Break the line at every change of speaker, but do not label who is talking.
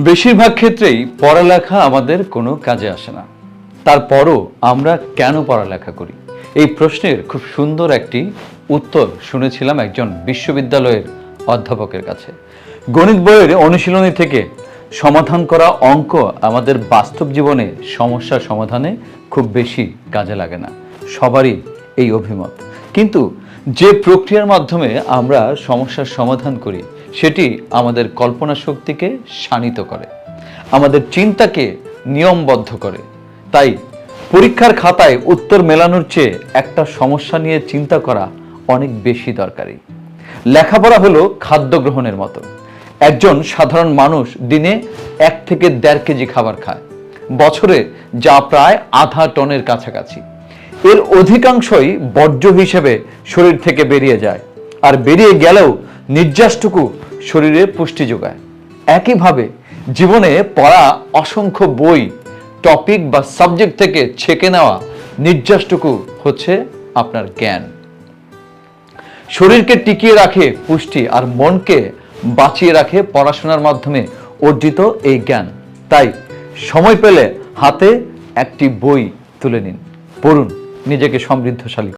বেশিরভাগ ক্ষেত্রেই পড়ালেখা আমাদের কোনো কাজে আসে না। তারপরও আমরা কেন পড়ালেখা করি? এই প্রশ্নের খুব সুন্দর একটি উত্তর শুনেছিলাম একজন বিশ্ববিদ্যালয়ের অধ্যাপকের কাছে। গণিত বইয়ের অনুশীলনী থেকে সমাধান করা অঙ্ক আমাদের বাস্তব জীবনে সমস্যার সমাধানে খুব বেশি কাজে লাগে না। সবারই এই অভিমত। কিন্তু যে প্রক্রিয়ার মাধ্যমে আমরা সমস্যার সমাধান করি, সেটি আমাদের কল্পনা শক্তিকে শানিত করে, আমাদের চিন্তাকে নিয়মবদ্ধ করে। তাই পরীক্ষার খাতায় উত্তর মেলানোর চেয়ে একটা সমস্যা নিয়ে চিন্তা করা অনেক বেশি দরকারি। লেখাপড়া হলো খাদ্য গ্রহণের মতো। একজন সাধারণ মানুষ দিনে এক থেকে দেড় কেজি খাবার খায়। বছরে যা প্রায় আধা টনের কাছাকাছি। এর অধিকাংশই বর্জ্য হিসেবে শরীর থেকে বেরিয়ে যায় আর বেরিয়ে গেলেও নির্যাসটুকু শরীরে পুষ্টি যোগায়। একইভাবে জীবনে পড়া অসংখ্য বই, টপিক বা সাবজেক্ট থেকে ছেকে নেওয়া নির্যাসটুকু হচ্ছে আপনার জ্ঞান। শরীরকে টিকিয়ে রাখে পুষ্টি আর মনকে বাঁচিয়ে রাখে পড়াশোনার মাধ্যমে অর্জিত এই জ্ঞান। তাই সময় পেলে হাতে একটি বই তুলে নিন, পড়ুন। নিজেকে সমৃদ্ধশালী